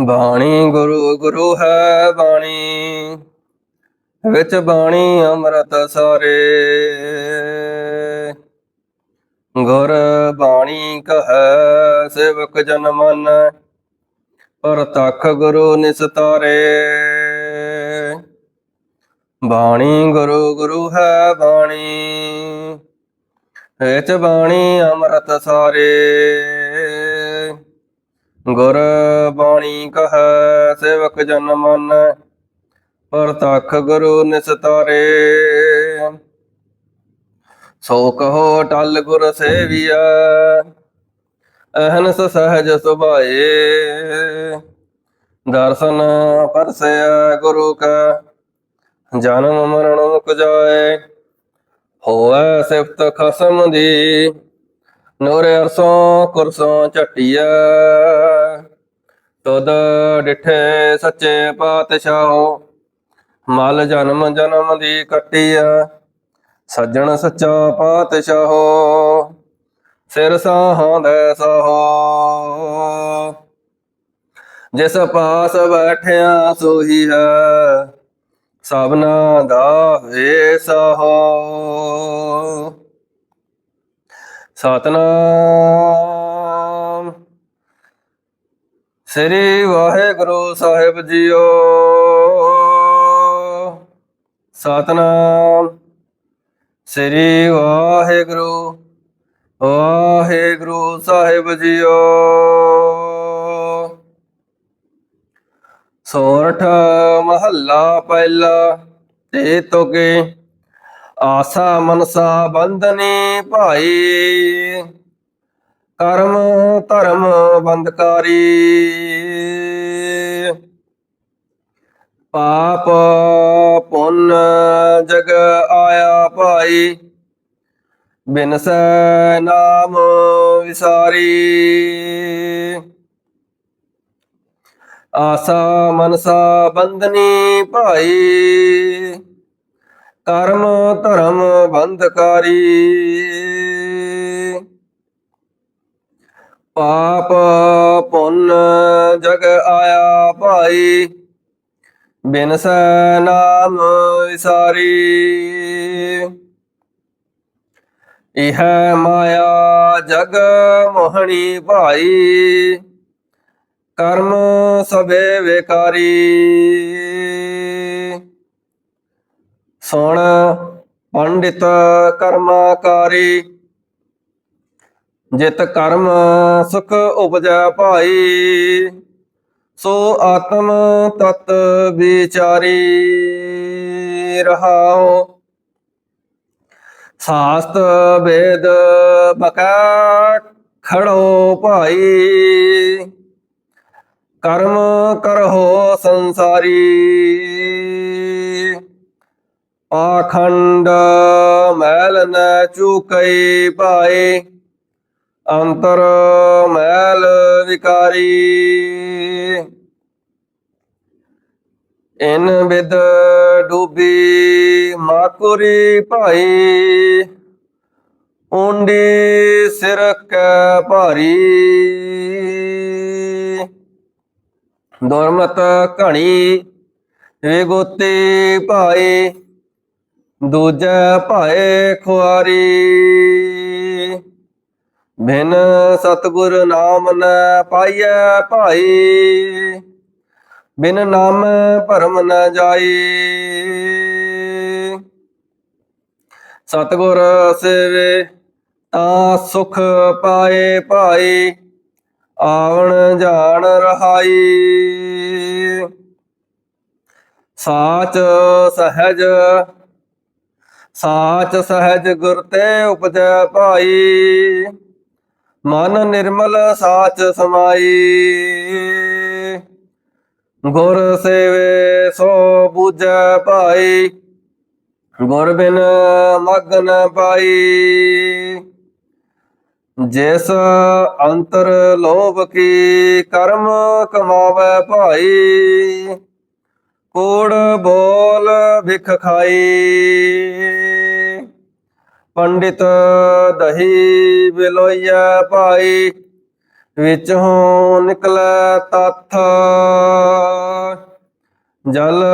ਬਾਣੀ ਗੁਰੂ ਗੁਰੂ ਹੈ ਬਾਣੀ। ਵਿੱਚ ਬਾਣੀ ਅੰਮ੍ਰਿਤ ਸਾਰੇ। ਗੁਰ ਬਾਣੀ ਕਹੈ, ਸੇਵਕ ਜਨ ਮਨ ਪਰਤਖ ਗੁਰੂ ਨਿਸਤਾਰੇ ਬਾਣੀ ਗੁਰੂ ਗੁਰੂ ਹੈ ਬਾਣੀ। ਵਿੱਚ ਬਾਣੀ ਅੰਮ੍ਰਿਤ ਸਾਰੇ। ਗੁਰ ਬਾਣੀ ਕਹੈ, ਸੇਵਕ ਜਨ ਮਨ ਪਰਤਖ ਗੁਰੂ ਨਿਸਤਾਰੇ ਸੋ ਕਹੋ ਟਲ ਗੁਰ ਸੇਵੀਆ ਅਹਨਸ ਸਹਜ ਸੁਭਾਏ। ਦਰਸ਼ਨ ਪਰਸਿਆ ਗੁਰੂ ਕਾ, ਜਨਮ ਮਰਨ ਮੁਕ ਜਾਏ ਹੋਵੇ ਸਿਫਤ ਖਸਮ ਦੀ। ਨੂਰ ਅਰਸੋਂ ਕੁਰਸੋਂ ਝਟਿਆ। ਤਦ ਡਿਠੇ ਸੱਚੇ ਪਾਤਸ਼ਾਹੋ, ਮਲ ਜਨਮ ਜਨਮ ਦੀ ਕੱਟਿਆ। ਸੱਜਣ ਸੱਚਾ ਪਾਤਸ਼ਾਹੋ, ਸਿਰ ਸਾਹਾਂ ਦੇ ਸਾਹੋ। ਜਿਸ ਪਾਸ ਬੈਠਿਆ ਸੋਹੀ ਹੈ, ਸਭਨਾ ਦਾ ਵੇ ਸਾਹੋ ਸਤਨਾਮ। ਸ੍ਰੀ ਵਾਹਿਗੁਰੂ ਸਾਹਿਬ ਜੀਓ। ਸਤਨਾਮ। ਸ੍ਰੀ ਵਾਹਿਗੁਰੂ ਵਾਹਿਗੁਰੂ ਸਾਹਿਬ ਜੀਓ। ਸੋਰਠ ਮਹੱਲਾ ਪਹਿਲਾ, ਤੇ ਤੋਗੇ ਆਸਾ ਮਨਸਾ ਬੰਧਨੀ ਭਾਈ ਕਰਮ ਧਰਮ ਬੰਦਕਾਰੀ ਪਾਪ ਪੁੰਨ ਜਗ ਆਇਆ ਭਾਈ ਬਿਨਸੈ ਨਾਮ ਵਿਸਾਰੀ। ਆਸਾ ਮਨਸਾ ਬੰਧਨੀ ਭਾਈ ਕਰਮ ਧਰਮ ਬੰਧਕਾਰੀ। ਪਾਪ ਪੁੰਨ ਜਗ ਆਇਆ ਭਾਈ ਬਿਨਸੈ ਨਾਮ ਵਿਸਾਰੀ। ਇਹ ਮਾਇਆ ਜਗ ਮੋਹਣੀ ਭਾਈ, ਕਰਮ ਸਭੇ ਵਿਕਾਰੀ। ਸੁਣ ਪੰਡਿਤ ਕਰਮਾਕਾਰੀ ਜਿਤ ਕਰਮ ਸੁਖ ਉਪਜੈ ਭਾਈ, ਸੋ ਆਤਮ ਤਤ ਵਿਚਾਰੀ ਰਹਾਓ ਸਾਸਤ ਵੇਦ ਬਕਾ ਖੜੋ ਭਾਈ, ਕਰਮ ਕਰਹੁ ਸੰਸਾਰੀ। ਪਾਖੰਡ ਮੈਲ ਨ ਚੁਕਈ ਭਾਈ ਅੰਤਰ ਮੈਲ ਵਿਕਾਰੀ। ਇਨ ਵਿਦ ਡੂਬੀ ਮਾਕੁਰੀ ਭਾਈ, ਉਂਡੀ ਸਿਰ ਕੈ ਭਾਰੀ। ਦੁਰਮਤ ਘਣੀ ਵਿਗੋਤੀ ਭਾਈ ਦੂਜੈ ਭਾਏ ਖੁਆਰੀ। ਬਿਨ ਸਤਗੁਰ ਨਾਮ ਨ ਪਾਈਐ ਭਾਈ। ਬਿਨ ਨਾਮ ਭਰਮ ਨ ਜਾਈ। ਸਤਗੁਰ ਸੇਵੇ ਤਾਂ ਸੁਖ ਪਾਏ ਭਾਈ। ਆਵਣ ਜਾਣ ਰਹਾਈ। ਸਾਚ ਸਹਿਜ ਸਾਚ ਸਹਿਜ ਗੁਰ ਤੇ ਉਪਜੈ ਭਾਈ। ਮਨ ਨਿਰਮਲ ਸਾਚ ਸਮਾਈ। ਗੁਰ ਸੇਵੇ ਸੋ ਬੂਝੈ ਭਾਈ। ਗੁਰ ਬਿਨ ਮਗਨ ਪਾਈ। ਜਿਸ ਅੰਤਰ ਲੋਭ ਕੀ ਕਰਮ ਕਮਾਵੇ ਭਾਈ। ਕੋੜ ਬੋਲ ਭਿਖ ਖਾਈ। ਪੰਡਿਤ ਦਹੀ ਬਿਲੋਈਆ ਭਾਈ। ਵਿੱਚੋਂ ਨਿਕਲੈ ਤੱਥ। ਜਲ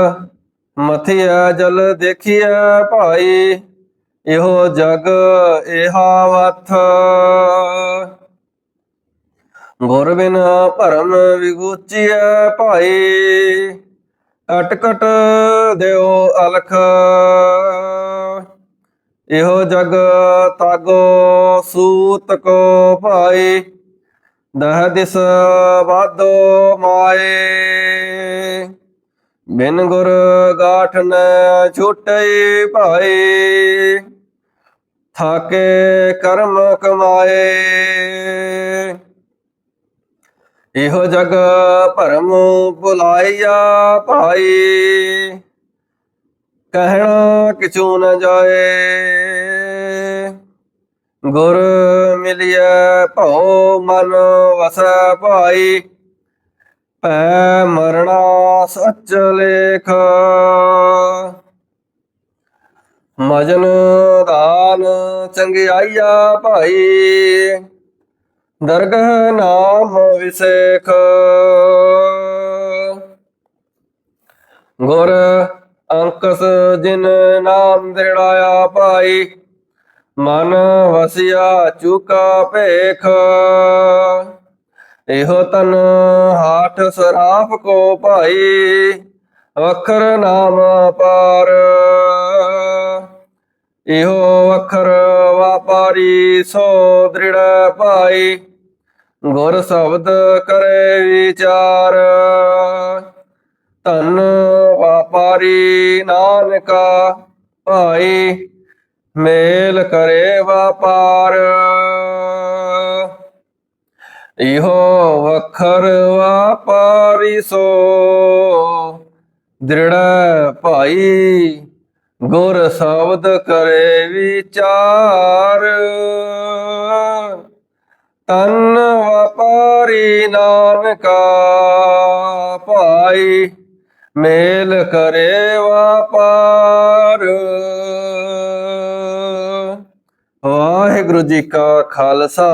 ਮਥਿਆ ਜਲ ਦੇਖਿਆ ਭਾਈ। ਇਹੋ ਜਗ, ਇਹਾ ਵਥ। ਗੁਰ ਬਿਨ ਭਰਮ ਵਿਗੂਚੀਐ ਭਾਈ। ਕਟ ਦਿਓ ਅਲਖ। ਇਹੋ ਜਗ ਤਾਗੋ ਸੂਤ ਕੋ ਭਾਈ ਦਹ ਦਿਸ ਵਾਦੋ ਮਾਏ। ਬਿਨ ਗੁਰ ਗਾਠ ਨ ਛੁਟਈ ਭਾਈ ਥਾਕੇ ਕਰਮ ਕਮਾਏ। ਇਹੋ ਜਗ ਭਰਮ ਬੁਲਾਈਆ ਭਾਈ। ਕਹਿਣਾ ਕਿਛੂ ਨ ਜਾਏ। ਗੁਰ ਮਿਲਿਆ ਭਉ ਮਨ ਵਸੈ ਭਾਈ। ਭੈ ਮਰਣਾ ਸੱਚ ਲੇਖ। ਮਜਨ ਦਾਨ ਚੰਗਿਆਈਆ ਭਾਈ। ਦਰਗਹ ਨਾਮ ਵਿਸੇਖ ਗੁਰ ਅੰਕਸ ਜਿਨ ਨਾਮ ਦ੍ਰਿੜਾਇਆ ਭਾਈ, ਮਨ ਵਸਿਆ ਚੁਕਾ ਭੇਖ। ਇਹੋ ਤਨ ਹਾਠ ਸਰਾਫ ਕੋ ਭਾਈ, ਵਖਰ ਨਾਮ ਪਾਰ ਇਹੋ ਵਖਰ ਵਾਪਾਰੀ ਸੋ ਦ੍ਰਿੜ ਭਾਈ। ਗੁਰ ਸ਼ਬਦ ਕਰੇ ਵਿਚਾਰ। ਧਨ ਵਾਪਾਰੀ ਨਾਨਕਾ, ਭਾਈ ਮੇਲ ਕਰੇ ਵਪਾਰ। ਇਹੋ ਵਖਰ ਵਾਪਾਰੀ ਸੋ, ਦ੍ਰਿੜ ਭਾਈ ਗੁਰ ਸ਼ਬਦ ਕਰੇ ਵਿਚਾਰ। ਤਨ ਵਪਾਰੀ ਨਾਨਕਾ ਭਾਈ ਮੇਲ ਕਰੇ ਵਪਾਰ ਵਾਹਿਗੁਰੂ ਜੀ ਕਾ ਖਾਲਸਾ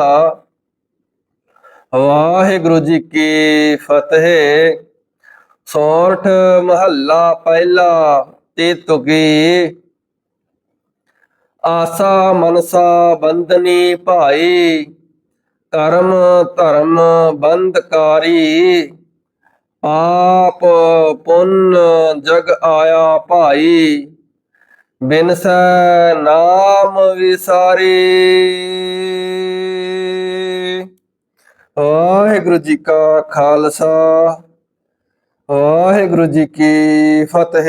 ਵਾਹਿਗੁਰੂ ਜੀ ਕੀ ਫਤਿਹ ਸੋਰਠ ਮਹੱਲਾ ਪਹਿਲਾ ਤੇ ਤੁਗੀ ਆਸਾ ਮਨਸਾ ਬੰਦਨੀ ਭਾਈ ਕਰਮ ਧਰਮ ਬੰਧਕਾਰੀ ਪਾਪ ਪੁੰਨ ਜਗ ਆਇਆ ਭਾਈ ਬਿਨਸੈ ਨਾਮ ਵਿਸਾਰੀ। ਵਾਹਿਗੁਰੂ ਜੀ ਕਾ ਖਾਲਸਾ, ਵਾਹਿਗੁਰੂ ਜੀ ਕੀ ਫਤਿਹ।